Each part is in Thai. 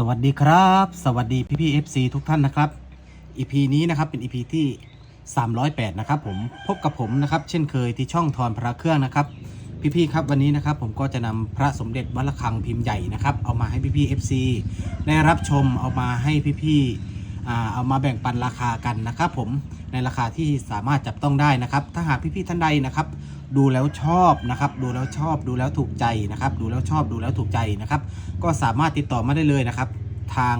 สวัสดีครับ สวัสดีพี่พี่เอฟซีทุกท่านนะครับ EP นี้นะครับเป็น EP ที่ 308 นะครับผมพบกับผมนะครับ เช่นเคยที่ช่องทอนพระเครื่องนะครับ พี่ๆครับวันนี้นะครับผมก็จะนำพระสมเด็จวัดระฆังพิมพ์ใหญ่นะครับ เอามาให้พี่พี่ FC ได้รับชมเอามาให้พี่ๆอ่เอามาแบ่งปันราคากันนะครับ ผมในราคาที่สามารถจับต้องได้นะครับ ถ้าหากพี่ๆท่านใดนะครับ ดูแล้วชอบนะครับ ดูแล้วชอบดูแล้วถูกใจนะครับ ดูแล้วชอบดูแล้วถูกใจนะครับ ก็สามารถติดต่อมาได้เลยนะครับ ทาง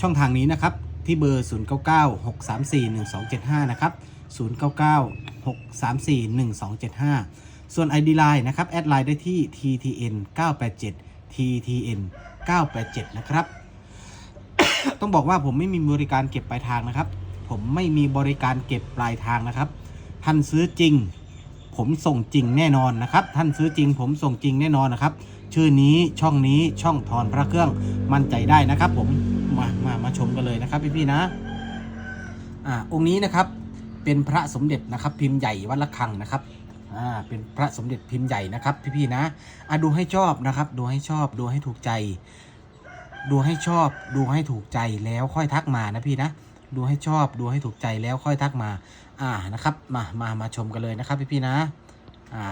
ช่องทางนี้นะครับ ที่เบอร์ 0996341275 นะครับ 0996341275 ส่วน ID Line นะครับ แอดไลน์ได้ที่ TTN 987 TTN 987 นะครับ ต้องบอกว่าผมไม่มีบริการเก็บปลายทางนะครับ ผมไม่มีบริการเก็บปลายทางนะครับ ท่านซื้อจริง ผมส่งจริงแน่นอนนะครับ ท่านซื้อจริง ผมส่งจริงแน่นอนนะครับ ชื่อนี้ช่องนี้ช่องทอนพระเครื่องมั่นใจได้นะครับ ผมมามามาชมกันเลยนะครับพี่ๆนะอ่าองค์นี้นะครับเป็นพระสมเด็จนะครับพิมพ์ใหญ่วัดระฆังนะครับอ่าเป็นพระสมเด็จพิมพ์ใหญ่นะครับพี่ๆนะอะดูให้ชอบนะครับ ดูให้ชอบดูให้ถูกใจ ดูให้ชอบดูให้ถูกใจแล้วค่อยทักมานะพี่นะดูให้ชอบดูให้ถูกใจแล้วค่อยทักมา อ่านะครับมามามาชมกันเลยนะครับพี่พี่ๆนะอ่า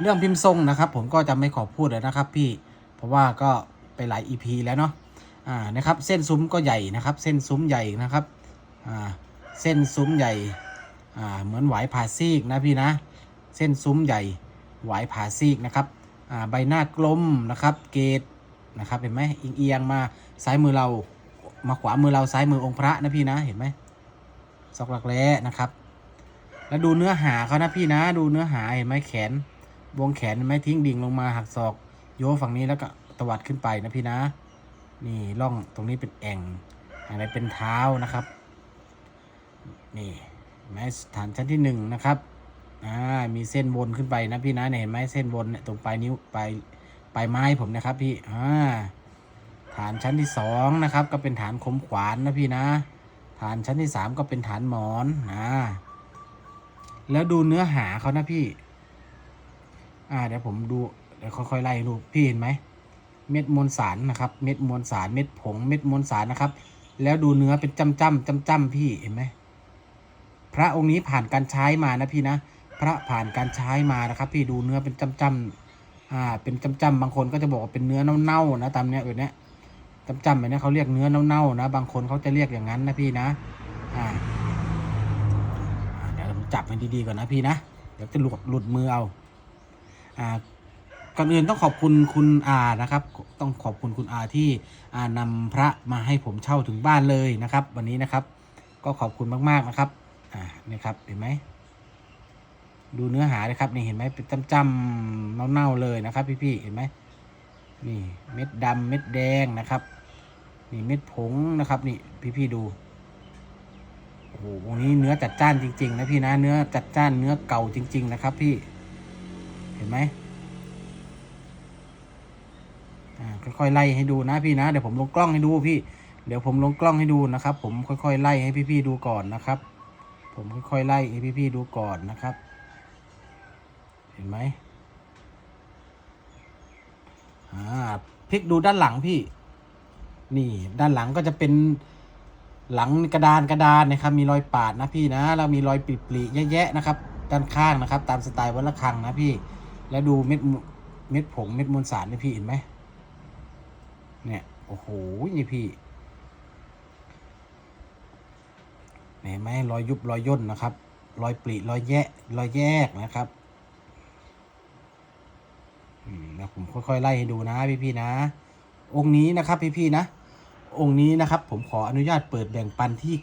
เรื่องพิมพ์ทรงนะครับ ผมก็จะไม่ขอพูดแล้วนะครับ พี่เพราะว่าก็ไปหลาย EP แล้วเนาะอ่านะครับเส้นซุ้มก็ใหญ่นะครับ เส้นซุ้มใหญ่นะครับอ่าเส้นซุ้มใหญ่อ่าเหมือนหวายผ่าซีกนะพี่นะ เส้นซุ้มใหญ่หวายผ่าซีกนะครับอ่าใบหน้ากลมนะครับ เกตนะครับเห็นไหมเอียงๆมาซ้ายมือเรามาขวามือเราซ้ายมือองค์พระนะพี่นะเห็นไหมซอกหลักแร้นะครับ แล้วดูเนื้อหาเขานะพี่นะ ดูเนื้อหาเห็นไหมแขน วงแขนไหมทิ้งดิ่งลงมาหักศอก โยฝั่งนี้แล้วก็ตวัดขึ้นไปนะพี่นะ นี่ร่องตรงนี้เป็นแอ่งอะไรเป็นเท้านะครับ นี่ไหมฐานชั้นที่หนึ่งนะครับอ่ามีเส้นวนขึ้นไปนะพี่นะเห็นไหมเส้นวนเนี่ยตรงปลายนิ้วปลายปลายไม้ผมนะครับพี่อ่าฐานชั้นที่สองนะครับ ก็เป็นฐานคมขวานนะพี่นะ ฐานชั้นที่สามก็เป็นฐานหมอนอ่า แล้วดูเนื้อหาเขานะพี่ อ่าเดี๋ยวผมดูเดี๋ยวค่อยๆไล่ดูพี่เห็นไหม เม็ดมวลสารนะครับ เม็ดมวลสาร เม็ดผง เม็ดมวลสารนะครับ แล้วดูเนื้อเป็นจ้ำจำจ้ำจำพี่เห็นไหม พระองค์นี้ผ่านการใช้มานะพี่นะ พระผ่านการใช้มานะครับ พี่ดูเนื้อเป็นจ้ำจำอ่า เป็นจ้ำจำบางคนก็จะบอกว่าเป็นเนื้อเน่าๆนะตามเนี้ยแบบเนี้ยจ้ำจำแบบเนี้ยเขาเรียกเนื้อเน่าๆนะ บางคนเขาจะเรียกอย่างนั้นนะพี่นะ อ่า จับมันดีๆก่อนนะพี่นะ เดี๋ยวจะหลุดหลุดมือเอา อ่า ก่อนอื่นต้องขอบคุณคุณอานะครับ ต้องขอบคุณคุณอาที่อานำพระมาให้ผมเช่าถึงบ้านเลยนะครับ วันนี้นะครับ ก็ขอบคุณมากๆนะครับ อ่า นี่ครับ เห็นไหม ดูเนื้อหาเลยครับ นี่เห็นไหมเป็นจำๆเน่าๆเลยนะครับ พี่ๆ เห็นไหม นี่เม็ดดำเม็ดแดงนะครับ นี่เม็ดผงนะครับ นี่พี่ๆดู โอ้โหวงนี้เนื้อจัดจ้านจริง ๆ นะพี่นะ เนื้อจัดจ้านเนื้อเก่าจริง ๆ นะครับ พี่ เห็นไหมค่อยๆไล่ให้ดูนะพี่นะ เดี๋ยวผมลงกล้องให้ดูพี่ เดี๋ยวผมลงกล้องให้ดูนะครับ ผมค่อยๆไล่ให้พี่ๆดูก่อนนะครับ ผมค่อยๆไล่ให้พี่ๆดูก่อนนะครับ เห็นไหมอ่าพลิกดูด้านหลังพี่ นี่ด้านหลังก็จะเป็น หลังกระดานกระดานนะครับ มีรอยปาดนะพี่นะแล้วมีรอยปริๆแยะๆนะครับ ด้านข้างนะครับ ตามสไตล์วัดระฆังนะพี่ แล้วดูเม็ดเม็ดผงเม็ดมวลสารนี่พี่เห็นไหมเนี่ยโอ้โหนี่พี่เห็นไหมรอยยุบรอยย่นนะครับ รอยปริรอยแยะรอยแยกนะครับอืมนะผมค่อยๆไล่ให้ดูนะพี่ๆนะ องค์นี้นะครับพี่ๆนะ องค์นี้นะครับ ผมขออนุญาตเปิดแบ่งปันที่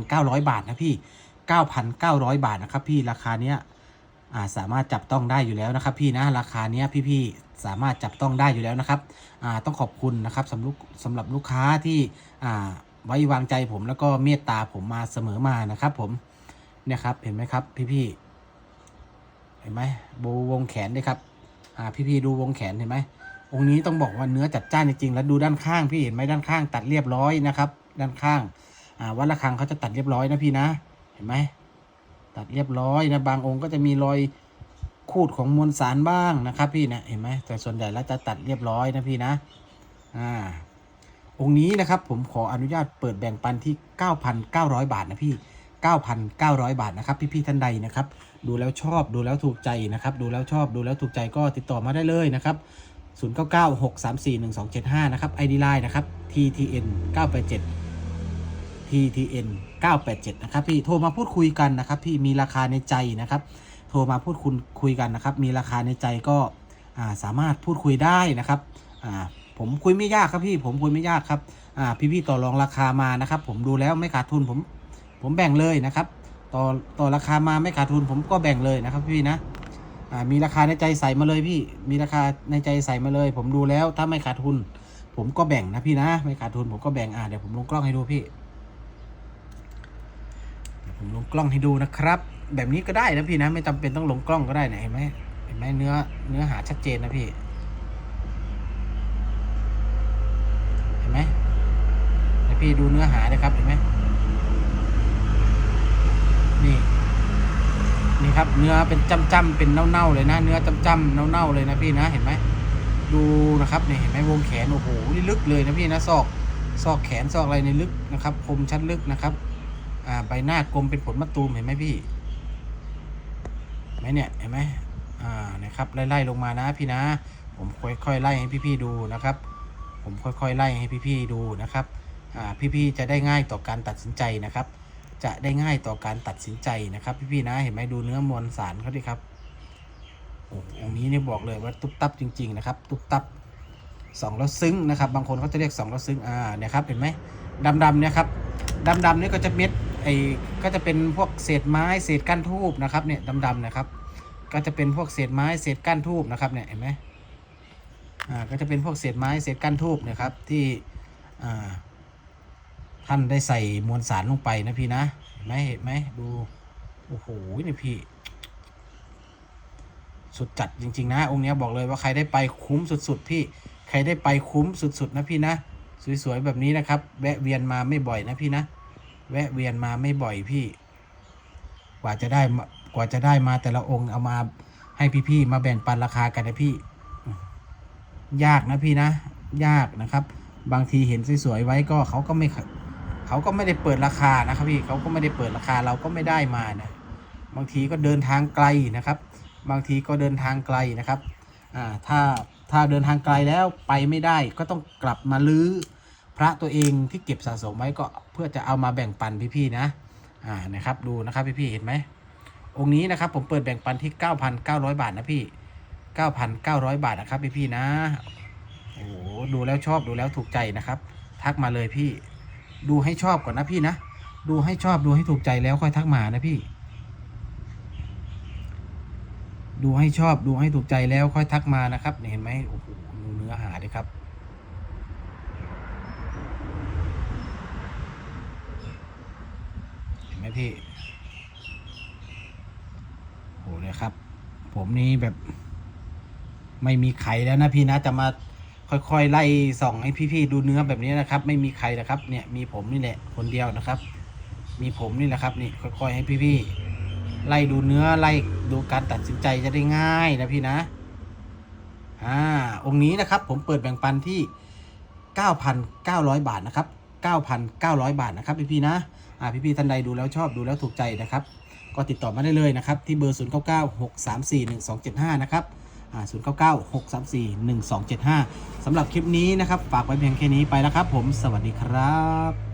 9,900 บาทนะพี่ 9,900 บาทนะครับพี่ราคาเนี้ยอ่าสามารถจับต้องได้อยู่แล้วนะครับ พี่นะราคาเนี้ยพี่ๆสามารถจับต้องได้อยู่แล้วนะครับอ่าต้องขอบคุณนะครับสำหรับสำหรับลูกค้าที่อ่าไว้วางใจผมแล้วก็เมตตาผมมาเสมอมานะครับผมเนี่ยครับเห็นไหมครับ พี่ๆเห็นไหมโบวงแขนด้วยครับอ่าพี่ๆดูวงแขนเห็นไหม องค์นี้ต้องบอกว่าเนื้อจัดจ้านจริงๆแล้วดูด้านข้างพี่เห็นไหมด้านข้าง ตัดเรียบร้อยนะครับ ด้านข้างอ่าวัดระฆังเขาจะตัดเรียบร้อยนะพี่นะ เห็นไหมตัดเรียบร้อยนะบางองค์ก็จะมีรอยขูดของมวลสารบ้างนะครับ พี่นะเห็นไหมแต่ส่วนใหญ่แล้วจะตัดเรียบร้อยนะพี่นะอ่าองค์นี้นะครับผมขออนุญาตเปิดแบ่งปันที่ 9,900 บาทนะพี่ 9,900 บาทนะครับ พี่ๆท่านใดนะครับ ดูแล้วชอบดูแล้วถูกใจนะครับ ดูแล้วชอบดูแล้วถูกใจก็ติดต่อมาได้เลยนะครับ 0996341275 นะครับ ID Line นะครับ TTN 987 TTN 987 นะครับพี่ โทรมาพูดคุยกันนะครับ พี่ มีราคาในใจนะครับ โทรมาพูดคุยคุยกันนะครับ มีราคาในใจก็าสามารถพูดคุยได้นะครับผมคุยไม่ยากครับพี่ ผมคุยไม่ยากครับอ่พี่ๆต่อรองราคามานะครับ ผมดูแล้วไม่ขาดทุนผม ผมแบ่งเลยนะครับ ต่อต่อราคามาไม่ขาดทุนผมก็แบ่งเลยนะครับพี่นะ อ่ามีราคาในใจใส่มาเลยพี่ มีราคาในใจใส่มาเลย ผมดูแล้วถ้าไม่ขาดทุน ผมก็แบ่งนะพี่นะ ไม่ขาดทุนผมก็แบ่งอ่าเดี๋ยวผมลงกล้องให้ดูพี่ผมลงกล้องให้ดูนะครับ แบบนี้ก็ได้นะพี่นะ ไม่จำเป็นต้องลงกล้องก็ได้นะเห็นไหมเห็นไหมเนื้อเนื้อหาชัดเจนนะพี่ เห็นไหมพี่ดูเนื้อหาเลยครับเห็นไหมนี่ นี่ครับเนื้อเป็นจ้ำๆเป็นเน่าๆเลยนะ เนื้อจ้ำๆเน่าๆเลยนะพี่นะเห็นไหมดูนะครับนี่เห็นไหมวงแขนโอ้โหนี่ลึกเลยนะพี่นะซอกซอกแขนซอกอะไรในลึกนะครับ คมชัดลึกนะครับอ่าใบหน้ากลมเป็นผลมะตูมเห็นไหมพี่ไหมเนี่ยเห็นไหมอ่านะครับไล่ๆลงมานะพี่นะ ผมค่อยๆไล่ให้พี่ๆดูนะครับ ผมค่อยๆไล่ให้พี่ๆดูนะครับอ่าพี่ๆจะได้ง่ายต่อการตัดสินใจนะครับ จะได้ง่ายต่อการตัดสินใจนะครับ พี่ๆนะเห็นไหมดูเนื้อมวลสารเขาดิครับโอ้โหองนี้เนี่ยบอกเลยว่าตุ๊บตับจริง ๆ นะครับ ตุ๊บตับสองแล้วซึ้งนะครับ บางคนเขาจะเรียกสองแล้วซึ้งอ่าเนี่ยครับเห็นไหมดำๆเนี่ยครับดำๆเนี่ยก็จะเม็ดไอ้ก็จะเป็นพวกเศษไม้เศษก้านทูบนะครับเนี่ยดำๆนะครับ ก็จะเป็นพวกเศษไม้เศษก้านทูบนะครับเนี่ยเห็นไหมอ่าก็จะเป็นพวกเศษไม้เศษก้านทูบนะครับที่อ่า ท่านได้ใส่มวลสารลงไปนะพี่นะเห็นไหมเห็นไหมดู โอ้โหนี่พี่ สุดจัดจริง ๆ นะ องค์เนี้ยบอกเลยว่าใครได้ไปคุ้มสุด ๆ พี่ ใครได้ไปคุ้มสุด ๆ นะพี่นะ สวย ๆ แบบนี้นะครับ แวะเวียนมาไม่บ่อยนะพี่นะ แวะเวียนมาไม่บ่อยพี่ กว่าจะได้กว่าจะได้มาแต่ละองค์เอามาให้พี่ๆมาแบ่งปันราคากันนะพี่ ยากนะพี่นะ ยากนะครับ บางทีเห็นสวยๆไว้ก็เขาก็ไม่ เขาก็ไม่ได้เปิดราคานะครับพี่เขาก็ไม่ได้เปิดราคาเราก็ไม่ได้มานะบางทีก็เดินทางไกลนะครับ บางทีก็เดินทางไกลนะครับอ่าถ้าถ้าเดินทางไกลแล้วไปไม่ได้ก็ต้องกลับมาลื้อพระตัวเองที่เก็บสะสมไว้ก็เพื่อจะเอามาแบ่งปันพี่ๆนะอ่านะครับดูนะครับพี่ๆเห็นไหมองค์นี้นะครับผมเปิดแบ่งปันที่ 9,900 บาทนะพี่ 9,900 บาทนะครับพี่ๆนะโอ้โหดูแล้วชอบดูแล้วถูกใจนะครับ ทักมาเลยพี่ ดูให้ชอบก่อนนะพี่นะ ดูให้ชอบดูให้ถูกใจแล้วค่อยทักมานะพี่ ดูให้ชอบดูให้ถูกใจแล้วค่อยทักมานะครับ เห็นไหมโอ้โหดูเนื้อหาดิครับเห็นไหมพี่โหเลยครับ ผมนี่แบบไม่มีไข่แล้วนะพี่นะจะมา ค่อยๆไล่ส่องให้พี่ๆดูเนื้อแบบนี้นะครับ ไม่มีใครนะครับเนี่ยมีผมนี่แหละคนเดียวนะครับ มีผมนี่แหละครับนี่ค่อยๆให้พี่ๆไล่ดูเนื้อไล่ดูการตัดสินใจจะได้ง่ายนะพี่นะอ่าองค์นี้นะครับผมเปิดแบ่งปันที่ 9,900 บาทนะครับ 9,900 บาทนะครับพี่ๆนะอ่าพี่ๆท่านใดดูแล้วชอบดูแล้วถูกใจนะครับ ก็ติดต่อมาได้เลยนะครับที่เบอร์ 0 9 9 6 3 4 1 2 7 5 นะครับ อ่า0 9 9 6 3 4 1 2 7 5สำหรับคลิปนี้นะครับ ฝากไว้เพียงแค่นี้ไปแล้วครับผม สวัสดีครับ